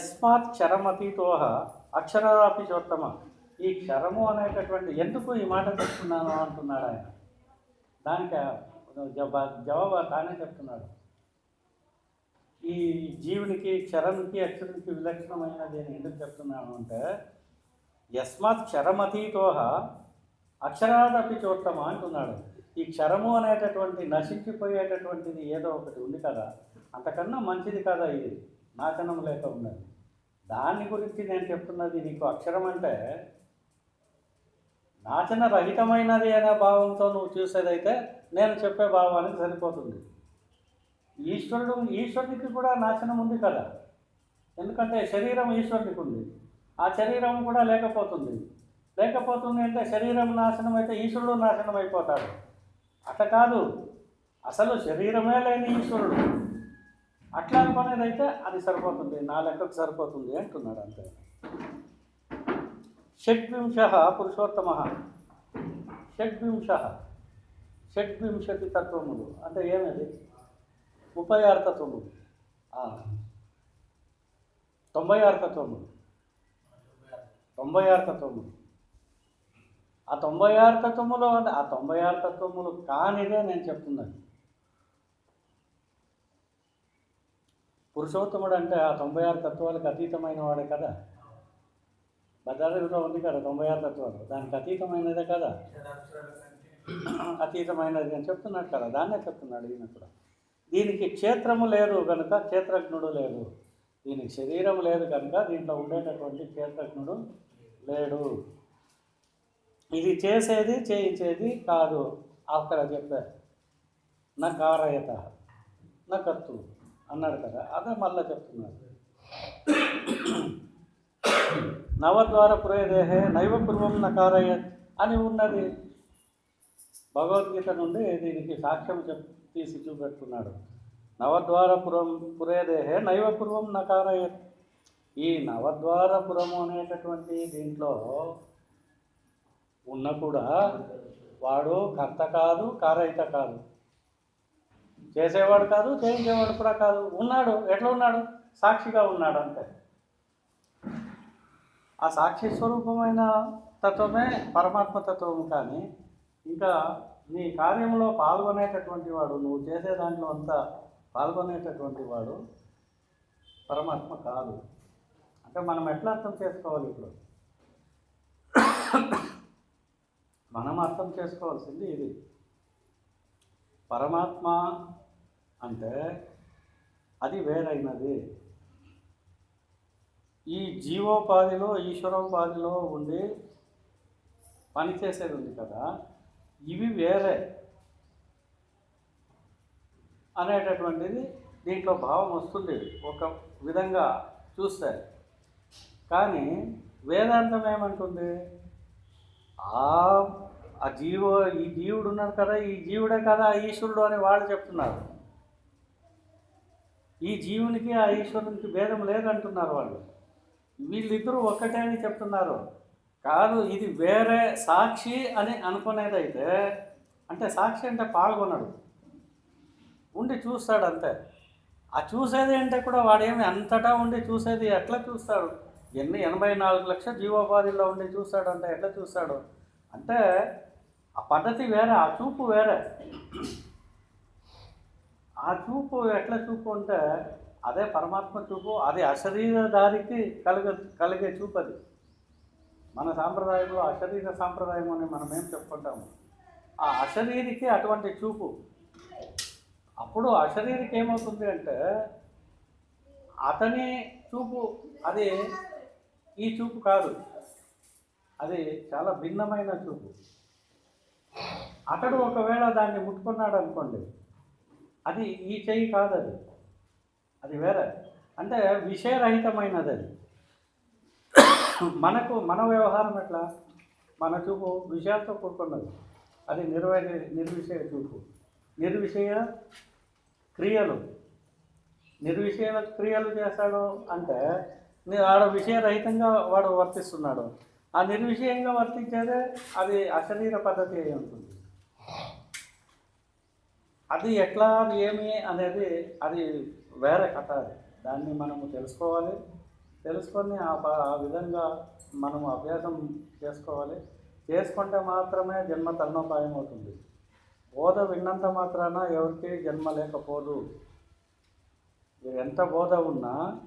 యస్మాత్ క్షరమతీతోహ అక్షరాపి చోత్తమ. ఈ క్షరము అనేటటువంటి ఎందుకు ఈ మాట చెప్తున్నాను అంటున్నాడు ఆయన. దానికి జవాబు తానే చెప్తున్నాడు. ఈ జీవునికి క్షరంకి అక్షరానికి విలక్షణమైనది అని ఎందుకు చెప్తున్నాను అంటే యస్మాత్ క్షరమతీతోహ అక్షరాదపి చోత్తమ అంటున్నాడు. ఈ క్షరము అనేటటువంటి నశించిపోయేటటువంటిది ఏదో ఒకటి ఉంది కదా. అంతకన్నా మంచిది కదా ఇది. నాశనం లేక ఉన్నది. దాని గురించి నేను చెప్తున్నది నీకు అక్షరం అంటే నాచన రహితమైనది అనే భావంతో నువ్వు చూసేదైతే నేను చెప్పే భావానికి సరిపోతుంది. ఈశ్వరుడు ఈశ్వరుడికి కూడా నాశనం ఉంది కదా. ఎందుకంటే శరీరం ఈశ్వరుడికి ఉంది. ఆ శరీరం కూడా లేకపోతుంది. లేకపోతుంది అంటే శరీరం నాశనం అయితే ఈశ్వరుడు నాశనం అయిపోతాడు. అట్లా కాదు. అసలు శరీరమే లేని ఈశ్వరుడు. అట్లా అనుకునేదైతే అది సరిపోతుంది నా లెక్కకు సరిపోతుంది అంటున్నాడు అంతే. షడ్వింశ పురుషోత్తమ. షడ్వింశ. షడ్వింశతి తత్వములు. అంటే ఏమది? ముప్పై ఆరు తత్వములు. తొంభై ఆరు తత్వములు. తొంభై ఆరు తత్వములు. ఆ తొంభై ఆరు తత్వములు అంటే ఆ తొంభై ఆరు తత్వములు కానిదే నేను చెప్తున్నాను. పురుషోత్తముడు అంటే ఆ తొంభై ఆరు తత్వాలకు అతీతమైన వాడే కదా? భద్రాద్రిలో ఉంది కదా తొంభై ఆరు తత్వాలు. దానికి అతీతమైనదే కదా? అతీతమైనది అని చెప్తున్నాడు కదా దాన్నే చెప్తున్నాడు ఈయన కూడా. దీనికి క్షేత్రము లేదు కనుక క్షేత్రజ్ఞుడు లేదు దీనికి శరీరం లేదు కనుక దీంట్లో ఉండేటటువంటి క్షేత్రజ్ఞుడు లేడు. ఇది చేసేది చేయించేది కాదు. అక్కడ చెప్పారు. నా కారయత. నా కత్తు అన్నాడు కదా అదే మళ్ళా చెప్తున్నాడు. నవద్వార పురేదేహే నైవ పూర్వం నకారయ అని ఉన్నది. భగవద్గీత నుండి దీనికి సాక్ష్యం చెప్ తీసి చూపెట్టుకున్నాడు నవద్వారపురం పురేదేహే నైవ నకారయ ఈ నవద్వారపురము అనేటటువంటి దీంట్లో ఉన్న కూడా వాడు కర్త కాదు కారయిత కాదు. చేసేవాడు కాదు చేయించేవాడు కూడా కాదు. ఉన్నాడు. ఎట్లా ఉన్నాడు? సాక్షిగా ఉన్నాడు అంతే. ఆ సాక్షి స్వరూపమైన తత్వమే పరమాత్మ తత్వము కానీ ఇంకా నీ కార్యంలో పాల్గొనేటటువంటి వాడు నువ్వు చేసే దాంట్లో అంతా పాల్గొనేటటువంటి వాడు పరమాత్మ కాదు. అంటే మనం ఎట్లా అర్థం చేసుకోవాలి ఇప్పుడు? మనం అర్థం చేసుకోవాల్సింది ఇది. పరమాత్మ అంటే అది వేరైనది. ఈ జీవోపాధిలో ఈశ్వరోపాధిలో ఉండి పనిచేసేది ఉంది కదా ఇవి వేరే అనేటటువంటిది దీంట్లో భావం వస్తుంది. ఒక విధంగా చూస్తే. కానీ వేదాంతం ఏమంటుంది? ఆ ఆ ఈ జీవుడు ఉన్నాడు కదా ఈ జీవుడే కదా ఆ ఈశ్వరుడు అని వాళ్ళు చెప్తున్నారు. ఈ జీవునికి ఆ ఈశ్వరునికి భేదం లేదంటున్నారు వాళ్ళు. వీళ్ళిద్దరూ ఒక్కటే అని చెప్తున్నారు. కాదు ఇది వేరే సాక్షి అని అనుకునేదైతే అంటే సాక్షి అంటే పాల్గొనడు. ఉండి చూస్తాడు అంతే. ఆ చూసేది అంటే కూడా వాడేమి అంతటా ఉండి చూసేది ఎట్లా చూస్తాడు? ఎన్ని ఎనభై నాలుగు లక్షల జీవోపాధిలో ఉండి చూస్తాడు అంటే ఎట్లా చూస్తాడు? అంటే ఆ పద్ధతి వేరే ఆ చూపు వేరే. ఆ చూపు ఎట్లా చూపు అంటే అదే పరమాత్మ చూపు అది అశరీరధారికి కలిగే కలిగే చూపు అది. మన సాంప్రదాయంలో అశరీర సాంప్రదాయం అని మనం ఏం చెప్పుకుంటాము? ఆ అశరీరికి అటువంటి చూపు. అప్పుడు అశరీరికి ఏమవుతుంది అంటే అతని చూపు అది ఈ చూపు కాదు. అది చాలా భిన్నమైన చూపు. అతడు ఒకవేళ దాన్ని ముట్టుకున్నాడు అనుకోండి అది ఈ చెయ్యి కాదు అది అది వేరే. అంటే విషయరహితమైనది అది. మనకు మన వ్యవహారం ఎట్లా? మన చూపు విషయాలతో కూడుకున్నది. అది నిర్వహ నిర్విషయ చూపు. నిర్విషయ క్రియలు. నిర్విషయ క్రియలు చేస్తాడు అంటే ఆడ విషయరహితంగా వాడు వర్తిస్తున్నాడు. ఆ నిర్విషయంగా వర్తించేదే అది అశరీర పద్ధతి అయి ఉంటుంది. అది ఎట్లా అది ఏమి అనేది అది వేరే కథ అది. దాన్ని మనము తెలుసుకోవాలి. తెలుసుకొని ఆ ప- ఆ విధంగా మనం అభ్యాసం చేసుకోవాలి. చేసుకుంటే మాత్రమే జన్మ తరుణోపాయం అవుతుంది. బోధ విన్నంత మాత్రాన ఎవరికి జన్మ లేకపోదు. ఎంత బోధ ఉన్నా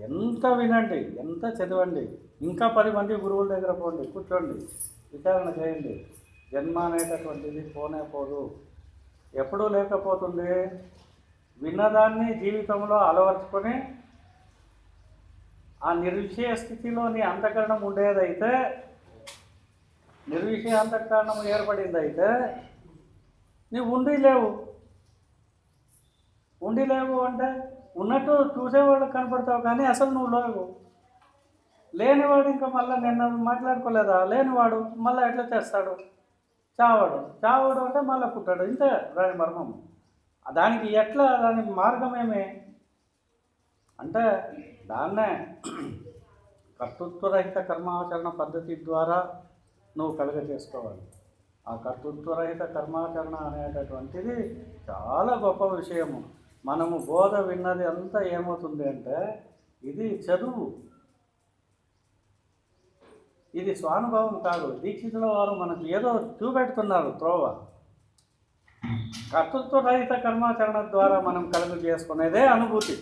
ఎంత వినండి ఎంత చదవండి ఇంకా పది మంది గురువుల దగ్గర పోండి కూర్చోండి విచారణ చేయండి. జన్మ అనేటటువంటిది పోనే పోదు. ఎప్పుడూ లేకపోతుంది. విన్నదాన్ని జీవితంలో అలవర్చుకొని ఆ నిర్విషయ స్థితిలో నీ అంతఃకరణం ఉండేదైతే నిర్విషయ అంతఃకరణం ఏర్పడిందైతే నీవు ఉండి లేవు. ఉండి లేవు అంటే ఉన్నట్టు చూసేవాళ్ళు కనపడతావు కానీ అసలు నువ్వు లేవు. లేనివాడు ఇంకా మళ్ళీ నిన్న మాట్లాడుకోలేదా? లేనివాడు మళ్ళీ ఎట్లా చేస్తాడు? చావడు. చావడు అంటే మళ్ళీ పుట్టాడు. ఇంతే దాని మర్మం. దానికి ఎట్లా దాని మార్గమేమే అంటే దాన్నే కర్తృత్వరహిత కర్మాచరణ పద్ధతి ద్వారా నువ్వు కలుగ చేసుకోవాలి ఆ కర్తృత్వరహిత కర్మాచరణ అనేటటువంటిది చాలా గొప్ప విషయము. మనము బోధ విన్నది అంతా ఏమవుతుంది అంటే ఇది చదువు. ఇది స్వానుభవం కాదు. దీక్షితుల వారు మనకు ఏదో చూపెడుతున్నారు త్రోవ. కర్తృత్వ రహిత కర్మాచరణ ద్వారా మనం కలుగు చేసుకునేదే అనుభూతి.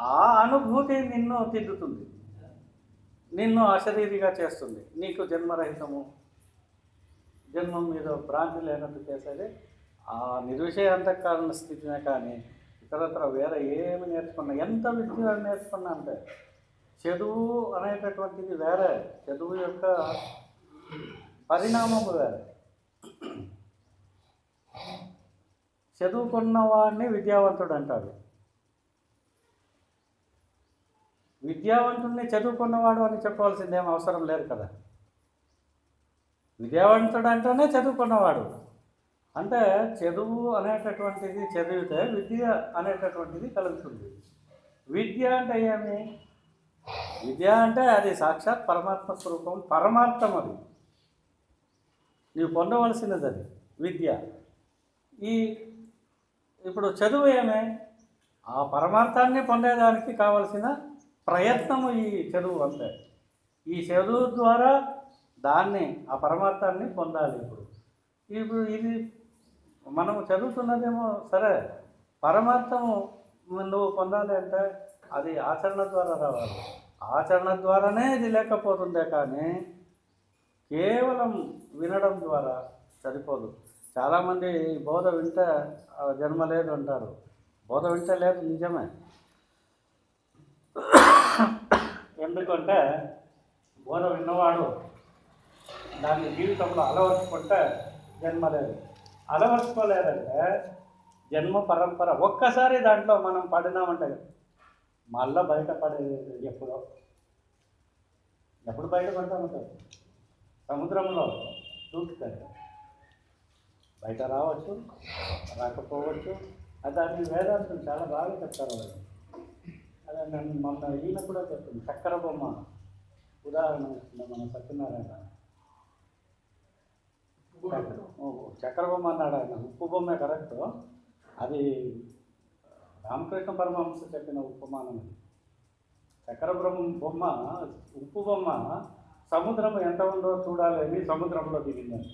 ఆ అనుభూతి నిన్ను తిద్దుతుంది నిన్ను అశరీరిగా చేస్తుంది. నీకు జన్మరహితము. జన్మం మీద భ్రాంతి లేనట్టు చేసేది. ఆ నిర్విషయ అంతఃకరణ స్థితినే కానీ ఇతరత్ర వేరే ఏమి నేర్చుకున్నా ఎంత విద్య నేర్చుకున్నా అంటే చదువు అనేటటువంటిది వేరే. చదువు యొక్క పరిణామము వేరే. చదువుకున్న వాడిని విద్యావంతుడు అంటాడు. విద్యావంతుడిని చదువుకున్నవాడు అని చెప్పవలసిందేం అవసరం లేదు కదా? విద్యావంతుడు అంటేనే చదువుకున్నవాడు. అంటే చదువు అనేటటువంటిది చదివితే విద్య అనేటటువంటిది కలుగుతుంది. విద్య అంటే ఏమి? విద్య అంటే అది సాక్షాత్ పరమాత్మ స్వరూపం పరమార్థం అది. నీవు పొందవలసినది అది విద్య. ఈ ఇప్పుడు చదువు ఏమే? ఆ పరమార్థాన్ని పొందేదానికి కావలసిన ప్రయత్నము ఈ చదువు అంతే. ఈ చదువు ద్వారా దాన్ని ఆ పరమార్థాన్ని పొందాలి ఇప్పుడు. ఇప్పుడు ఇది మనము చదువుతున్నదేమో సరే పరమార్థము నువ్వు పొందాలి అంటే అది ఆచరణ ద్వారా రావాలి. ఆచరణ ద్వారానే ఇది లేకపోతుందే కానీ కేవలం వినడం ద్వారా సరిపోదు. చాలామంది బోధ వింటే జన్మ లేదు అంటారు. బోధ వింటే లేదు నిజమే. ఎందుకంటే బోధ విన్నవాడు దాన్ని జీవితంలో అలవర్చుకుంటే జన్మ లేదు అలవర్చుకోలేదంటే జన్మ పరంపర ఒక్కసారి దాంట్లో మనం పడినామంటే మళ్ళా బయట పడేది ఎప్పుడో. ఎప్పుడు బయట పడతామంటారు సముద్రంలో దూకుతారు బయట రావచ్చు రాకపోవచ్చు. అది దానికి వేదాంతం చాలా బాగా చెప్తారు వాళ్ళు. అదే నన్ను మొన్న ఈయన కూడా చెప్తుంది చక్కెర బొమ్మ. ఉదాహరణ ఇస్తుంది మన సత్యనారాయణ. చక్కెర బొమ్మ అన్నాడు ఆయన. ఉప్పు బొమ్మే కరెక్ట్. అది రామకృష్ణ పరమహంస చెప్పిన ఉపమానం అది చక్ర బ్రహ్మ బొమ్మ ఉప్పు బొమ్మ సముద్రం ఎంత ఉందో చూడాలని సముద్రంలో దిగిందని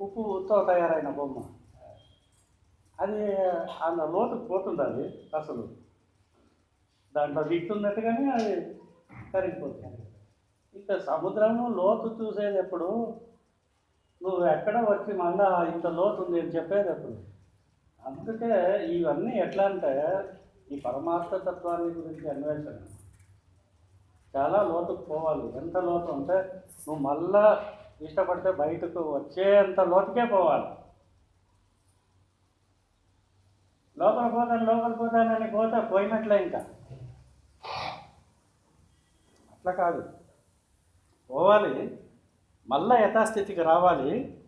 ఉప్పుతో తయారైన బొమ్మ. అది అంత లోతుకు పోతుంది అది అసలు. దాంట్లో దిక్కుతున్నట్టుగానే అది కరిగిపోతుంది ఇంకా సముద్రము లోతు చూసేది ఎప్పుడు? నువ్వు ఎక్కడ వచ్చి మళ్ళా ఇంత లోతు ఉంది అని చెప్పేది ఎప్పుడు? అందుకే ఇవన్నీ ఎట్లా అంటే ఈ పరమార్థ తత్వాన్ని గురించి అన్వేషణ. చాలా లోతుకు పోవాలి. ఎంత లోతు అంటే నువ్వు మళ్ళా ఇష్టపడితే బయటకు వచ్చేంత లోతుకే పోవాలి. లోపల పోతాను లోపల పోతానని పోతే పోయినట్లే ఇంకా. అట్లా కాదు. పోవాలి. మళ్ళా యథాస్థితికి రావాలి.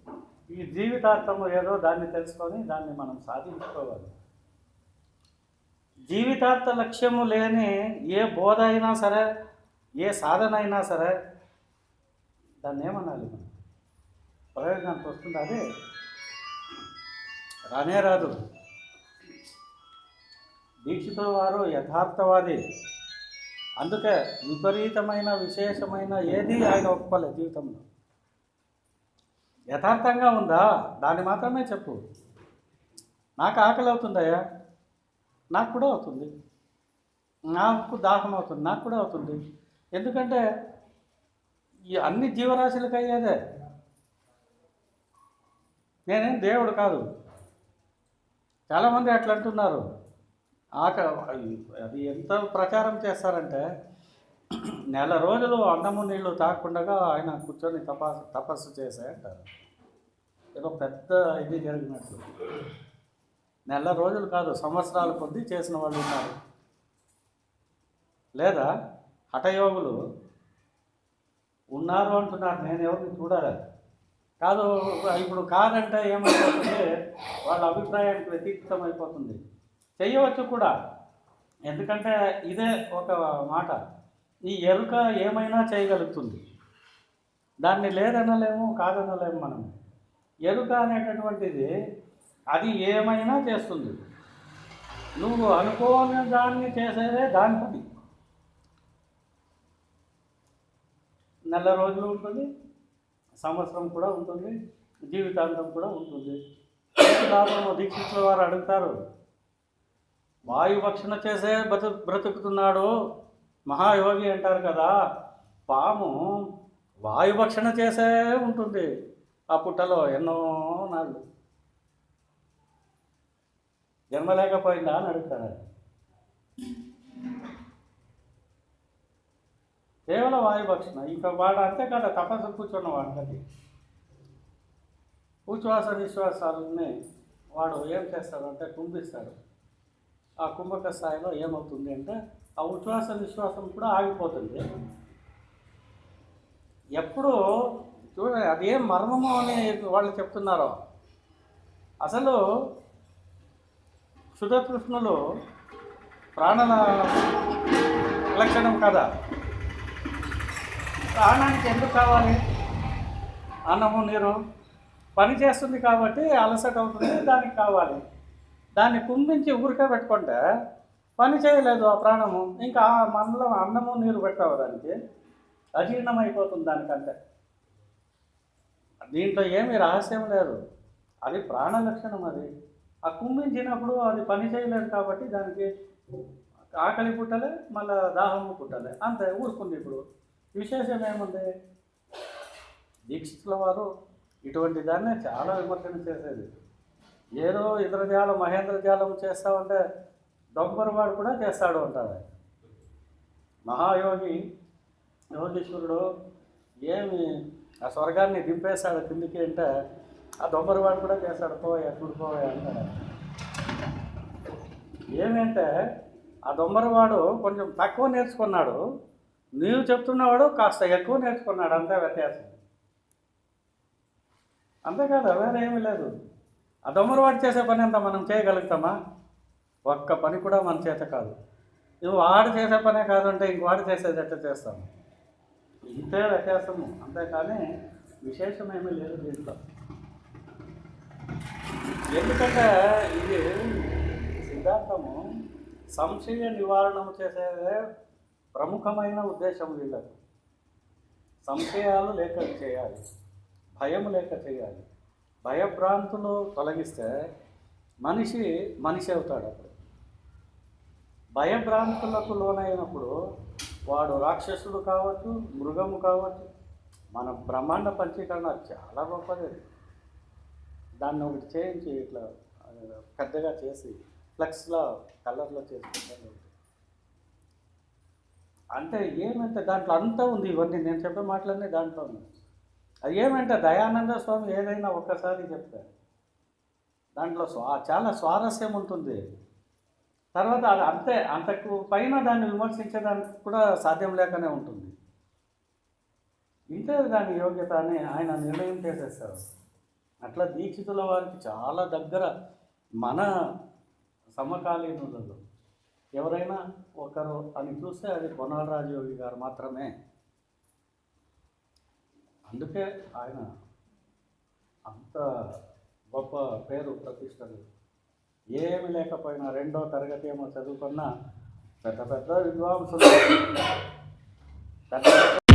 ఈ జీవితార్థము ఏదో దాన్ని తెలుసుకొని దాన్ని మనం సాధించుకోవాలి. జీవితార్థ లక్ష్యము లేని ఏ బోధ అయినా సరే ఏ సాధన అయినా సరే దాన్ని ఏమనాలి మనం? ప్రయోజనానికి వస్తుంది అదే. రానే రాదు. దీక్షితుల వారు యథార్థవాది. అందుకే విపరీతమైన విశేషమైన ఏది ఆయన ఒప్పలే జీవితంలో. యథార్థంగా ఉందా? దాన్ని మాత్రమే చెప్పు. నాకు ఆకలి అవుతుందయ్యా. నాకు కూడా అవుతుంది. నాకు దాహం అవుతుంది. నాకు కూడా అవుతుంది. ఎందుకంటే ఈ అన్ని జీవరాశులకు అయ్యేదే నేనేం దేవుడు కాదు. చాలామంది అట్లా అంటున్నారు ఆక అది ఎంత ప్రచారం చేస్తారంటే నెల రోజులు అన్నము నీళ్ళు తాకుండా ఆయన కూర్చొని తపస్సు తపస్సు చేశాయంటారు ఏదో పెద్ద ఇది జరిగినట్లు నెల రోజులు కాదు సంవత్సరాల కొద్దీ చేసిన వాళ్ళు ఉన్నారు. లేదా హఠయోగులు ఉన్నారు అంటున్నారు నేను ఎవరిని చూడాలి కాదు ఇప్పుడు కాదంటే ఏమైపోతుంటే వాళ్ళ అభిప్రాయానికి వ్యతిరేకం అయిపోతుంది చేయవచ్చు కూడా. ఎందుకంటే ఇదే ఒక మాట. ఈ ఎరుక ఏమైనా చేయగలుగుతుంది. దాన్ని లేదనలేము కాదనలేము మనం. ఎరుక అనేటటువంటిది అది ఏమైనా చేస్తుంది. నువ్వు అనుకోని దాన్ని చేసేదే దాని పని నెల రోజులు ఉంటుంది సంవత్సరం కూడా ఉంటుంది జీవితాంతం కూడా ఉంటుంది. లాభము దీక్షితుల వారు అడుగుతారు వాయుభక్షణ చేసే బ్రతు బ్రతుకుతున్నాడు మహాయోగి అంటారు కదా పాము వాయుభక్షణ చేసే ఉంటుంది ఆ పుట్టలో ఎన్నో నాళ్ళు. జన్మ లేకపోయిందా అని అడుగుతాడు కేవలం వాయుభక్షణ ఇంకా వాడు అంతే కదా తపస్సు కూర్చున్న వాడికి. ఉచ్ఛ్వాస నిశ్వాసాలని వాడు ఏం చేస్తాడంటే కుంభిస్తాడు. ఆ కుంభక స్థాయిలో ఏమవుతుంది అంటే ఆ ఉచ్ఛ్వాస నిశ్వాసం కూడా ఆగిపోతుంది. ఎప్పుడు చూడండి అది ఏం మర్మము అని వాళ్ళు చెప్తున్నారో. అసలు సుధకృష్ణులు ప్రాణల లక్షణం కదా? ప్రాణానికి ఎందుకు కావాలి? అన్నము నీరు పని చేస్తుంది కాబట్టి అలసట అవుతుంది దానికి కావాలి. దాన్ని కుంభించి ఊరికే పెట్టుకుంటే పని చేయలేదు ఆ ప్రాణము. ఇంకా ఆ మనలో అన్నము నీరు పెట్టావు దానికి అజీర్ణం అయిపోతుంది దానికంటే. దీంట్లో ఏమీ రహస్యం లేదు. అది ప్రాణ లక్షణం అది. ఆ కుంభించినప్పుడు అది పని చేయలేదు కాబట్టి దానికి ఆకలి పుట్టలే మళ్ళా దాహము పుట్టలే. అంతే ఊరుకుంది ఇప్పుడు. విశేషం ఏముంది? దీక్షితుల వారు ఇటువంటి దాన్నే చాలా విమర్శన చేసేది. ఏదో ఇంద్రజాలం మహేంద్ర జాలం చేస్తామంటే దొంగరవాడు కూడా చేస్తాడు అంటారు. మహాయోగి యోగేశ్వరుడు ఏమి ఆ స్వర్గాన్ని దింపేశాడు కిందికి అంటే ఆ దొంగరవాడు కూడా చేస్తాడు పోయా చూడుకోవా అంటాడు ఏమంటే ఆ దొంగరవాడు కొంచెం తక్కువ నేర్చుకున్నాడు. నీవు చెప్తున్నవాడు కాస్త ఎక్కువ నేర్చుకున్నాడు అంతే వ్యత్యాసం. అంతేకాదు వేరే ఏమీ లేదు. ఆ దొంగరవాడు చేసే పని అంతా మనం చేయగలుగుతామా? ఒక్క పని కూడా మన చేత కాదు. నువ్వు వాడు చేసే పనే కాదంటే ఇంకోడు చేసేది ఎట్లా చేస్తాము ఇంతే వ్యత్యాసము. అంతేకాని విశేషమేమీ లేదు దీంట్లో. ఎందుకంటే ఇది సిద్ధాంతము సంశయ నివారణము చేసేదే ప్రముఖమైన ఉద్దేశం వీళ్ళకు సంశయాలు లేక చేయాలి. భయం లేక చేయాలి. భయభ్రాంతులు తొలగిస్తే మనిషి మనిషి అవుతాడు అప్పుడు. భయభ్రాంతులకు లోనైనప్పుడు వాడు రాక్షసుడు కావచ్చు మృగము కావచ్చు మన బ్రహ్మాండ పంచీకరణ చాలా గొప్పది. దాన్ని ఒకటి చేయించి ఇట్లా పెద్దగా చేసి ఫ్లెక్స్లో కలర్లో చేసుకుంటాను. అంటే ఏమంటే దాంట్లో అంతా ఉంది. ఇవన్నీ నేను చెప్పే మాటలన్నీ దాంట్లో ఉంది అది ఏమంటే దయానంద స్వామి ఏదైనా ఒక్కసారి చెప్తారు. దాంట్లో స్వా చాలా స్వారస్యం ఉంటుంది. తర్వాత అది అంతే అంతకు పైన దాన్ని విమర్శించడానికి కూడా సాధ్యం లేకనే ఉంటుంది. ఇంతే దాని యోగ్యత అని ఆయన నిర్ణయం చేసేస్తారు అట్లా దీక్షితుల వారికి చాలా దగ్గర మన సమకాలీనులలో ఎవరైనా ఒకరు అని చూస్తే అది కొనాలరాజు యోగి గారు మాత్రమే. అందుకే ఆయన అంత గొప్ప పేరు ప్రతిష్టలు ఏమి లేకపోయినా రెండో తరగతి ఏమో చదువుకున్న పెద్ద పెద్ద విద్వాంసులు. పెద్ద పెద్ద